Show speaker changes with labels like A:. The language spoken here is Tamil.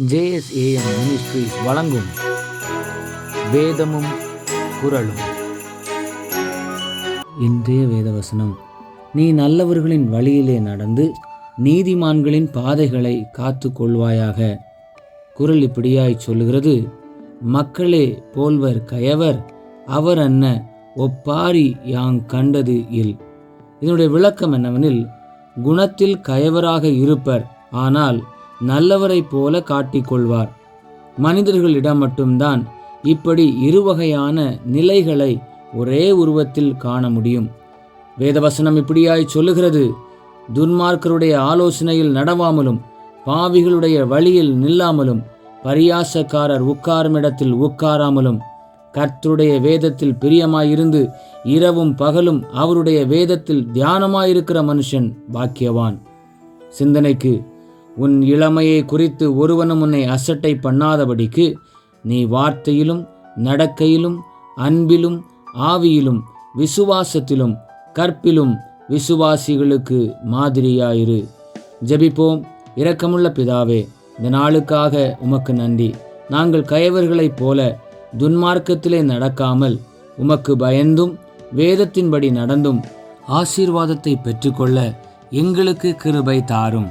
A: ஜேஎஸ்ஏஎம் மினிஸ்ட்ரிஸ் வழங்கும் வேதமும் குரலும் இன்றைய வேதவசனம். நீ நல்லவர்களின் வழியிலே நடந்து நீதிமான்களின் பாதைகளை காத்து கொள்வாயாக. குரல் இப்படியாய் சொல்லுகிறது. மக்களே போல்வர் கயவர் அவர் அன்ன ஒப்பாரி யாங் கண்டது இல். இதனுடைய விளக்கம் என்னவெனில் குணத்தில் கயவராக இருப்பர். ஆனால் நல்லவரைப் போல காட்டிக்கொள்வார். மனிதர்களிடம் மட்டும்தான் இப்படி இருவகையான நிலைகளை ஒரே உருவத்தில் காண முடியும். வேதவசனம் இப்படியாய் சொல்லுகிறது. துன்மார்க்கருடைய ஆலோசனையில் நடவாமலும் பாவிகளுடைய வழியில் நில்லாமலும் பரியாசக்காரர் உட்காருமிடத்தில் உட்காராமலும் கர்த்தருடைய வேதத்தில் பிரியமாயிருந்து இரவும் பகலும் அவருடைய வேதத்தில் தியானமாயிருக்கிற மனுஷன் பாக்கியவான். சிந்தனைக்கு உன் இளமையை குறித்து ஒருவனும் உன்னை அசட்டை பண்ணாதபடிக்கு நீ வார்த்தையிலும் நடக்கையிலும் அன்பிலும் ஆவியிலும் விசுவாசத்திலும் கற்பிலும் விசுவாசிகளுக்கு மாதிரியாயிரு. ஜெபிப்போம். இரக்கமுள்ள பிதாவே இந்த நாளுக்காக உமக்கு நன்றி. நாங்கள் கயவர்களைப் போல துன்மார்க்கத்திலே நடக்காமல் உமக்கு பயந்தும் வேதத்தின்படி நடந்தும் ஆசீர்வாதத்தை பெற்றுக்கொள்ள எங்களுக்கு கிருபை தாரும்.